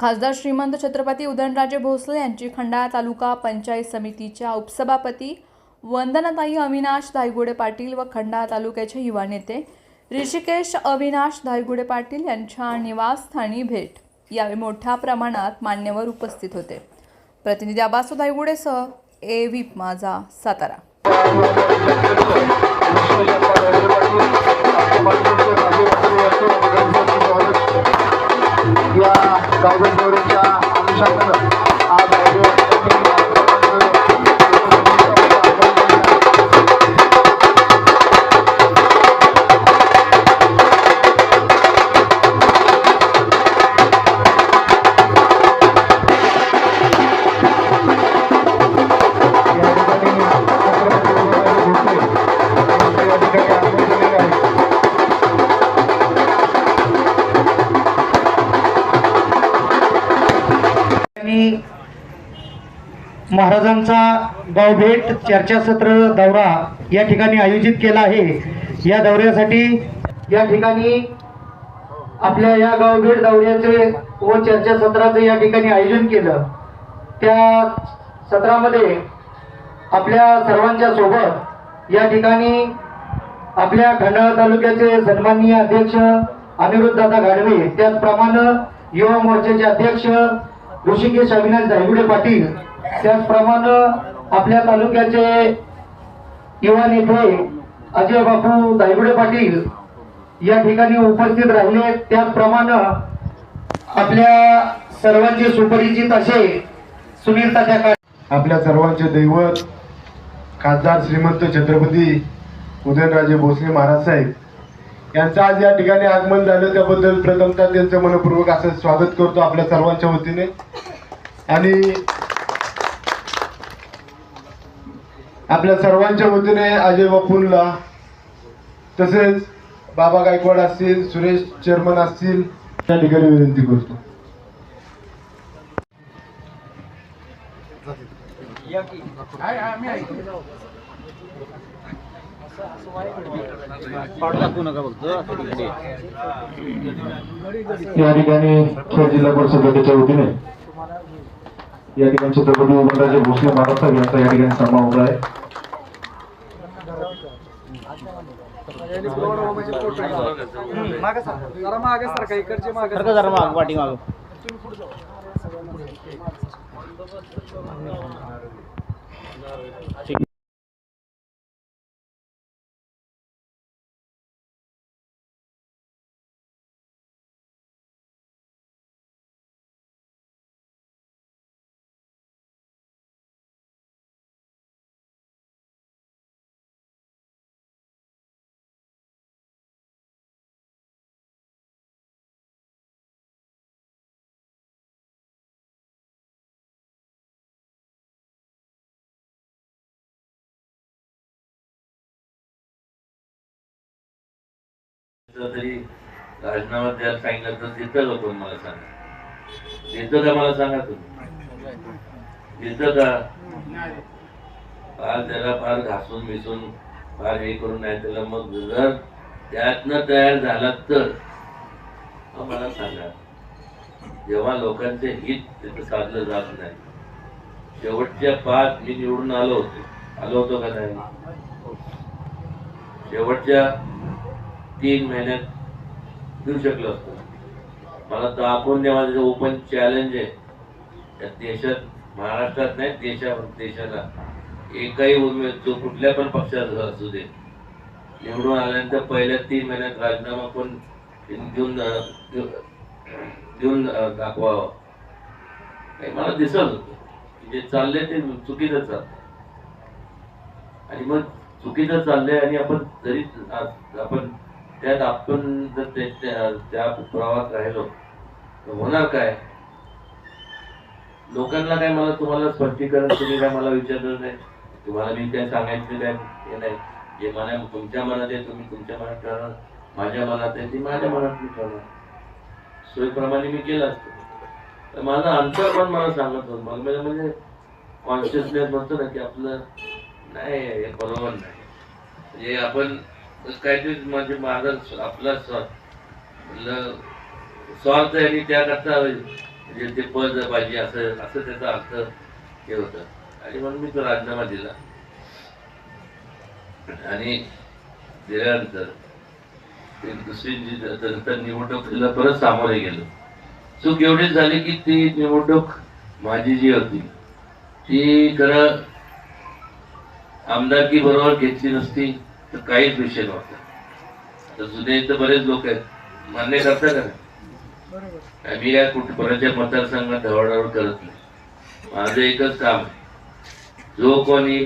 खासदार श्रीमंत छत्रपती उदयनराजे भोसले यांची खंडाळा तालुका पंचायत समितीच्या उपसभापती वंदनाताई अविनाश धायगुडे पाटील व खंडाळा तालुक्याचे युवा नेते ऋषिकेश अविनाश धायगुडे पाटील यांच्या निवासस्थानी भेट. यावेळी मोठ्या प्रमाणात मान्यवर उपस्थित होते. प्रतिनिधी आबासू धायगुडेसह ए व्हीप माझा सातारा. गावभेट दौऱ्याच्या अनुषंगानं आज महाराजांचा गावभेट चर्चासत्र दौरा या ठिकाणी आयोजित केला आहे. या दौऱ्यासाठी या ठिकाणी आपल्या या गावभेट दौऱ्याचे व चर्चासत्राचं या ठिकाणी आयोजन केलं. त्या सत्रामध्ये आपल्या सर्वांच्या सोबत या ठिकाणी आपल्या खंडाळा तालुक्याचे सन्माननीय अध्यक्ष अनिरुद्ध दादा गाडवे त्याचप्रमाणे युवा मोर्चाचे अध्यक्ष ऋषिकेश अविनाश दायगुडे पाटील. त्याचप्रमाणे आपल्या तालुक्याचे युवा नेते अजय बापू दायगुडे पाटील या ठिकाणी उपस्थित राहिले. त्याचप्रमाणे आपल्या सर्वांचे सुपरिचित असे सुनील तात्या का आपल्या सर्वांचे दैवत खासदार श्रीमंत छत्रपती उदयनराजे भोसले महाराज साहेब. यांचं आज या ठिकाणी आगमन झालं. त्याबद्दल प्रथमतः त्यांचं मनपूर्वक असं स्वागत करतो आपल्या सर्वांच्या वतीने. आणि आपल्या सर्वांच्या वतीने अजय बापूंला तसेच बाबा गायकवाड असतील सुरेश चेअरमन असतील त्या ठिकाणी विनंती करतो. या ठिकाणी जिल्हा परिषदेच्या वतीने या ठिकाणी छत्रपती उदयनराजे भोसले महाराज साहेब यांचा या ठिकाणी सन्मान होत आहे. ठीक तरी राजीनामा द्यायला सांगितलं तर देतं का कोण मला सांगा? देतं का मला सांगा तुम्ही? देतं का? फार त्याला फार घासून मिसून फार हे करून नाही त्याला मग जर त्यातनं तयार झाला तर. मला सांगा. जेव्हा लोकांचे हित तिथं साधलं जात नाही. शेवटच्या पाच मी निवडून आलो होते. आलो होतो का नाही? शेवटच्या तीन महिन्यात देऊ शकलो असतो. मला दाखवून द्या जे ओपन चॅलेंज आहे देशात महाराष्ट्रात नाही देशा देशाला एकही उमेद जो कुठल्या पण पक्षाचा असू दे निवडून आल्यानंतर पहिल्या तीन महिन्यात राजीनामा पण देऊन देऊन दाखवावं. काही मला दिसत होतं. जे चाललंय ते चुकीचं चाललंय आणि मग चुकीचं चाललंय आणि आपण जरी आपण त्यात आपण जर त्या प्रवाहात राहिलो तर होणार काय? लोकांना काय मला तुम्हाला स्पष्टीकरण तुम्ही काय मला विचारलं नाही? तुम्हाला मी काय सांगायचं काय हे नाही. जे मना तुमच्या मनात आहे तुम्ही तुमच्या मनात ठरवणार माझ्या मनात आहे ती माझ्या मनात मी ठरवणार सोयीप्रमाणे मी केलं असतं. तर माझं अंतर पण मला सांगत होतं. मला म्हणजे- म्हणजे कॉन्शियसनेस म्हणतो ना की आपलं नाही हे बरोबर नाही. म्हणजे आपण काहीतरी म्हणजे माझा आपला स्व- स्वार्थ आणि त्याकरता म्हणजे ते पद पाहिजे असं असं त्याचा अर्थ हे होतं. आणि म्हणून मी तो राजीनामा दिला. आणि दिल्यानंतर ते दुसरी जी नंतर निवडणुकीला परत सामोरे गेलो. चूक एवढीच झाली की ती निवडणूक माझी जी होती ती खरं आमदारकी बरोबर घेतली नसती. तर काहीच विषय नव्हता. आता जुने तर बरेच लोक आहेत. मान्य करता का? मी काय कुठे कोणाच्या मतदारसंघात ढवळाढवळ करत नाही. माझं एकच काम आहे. जो कोणी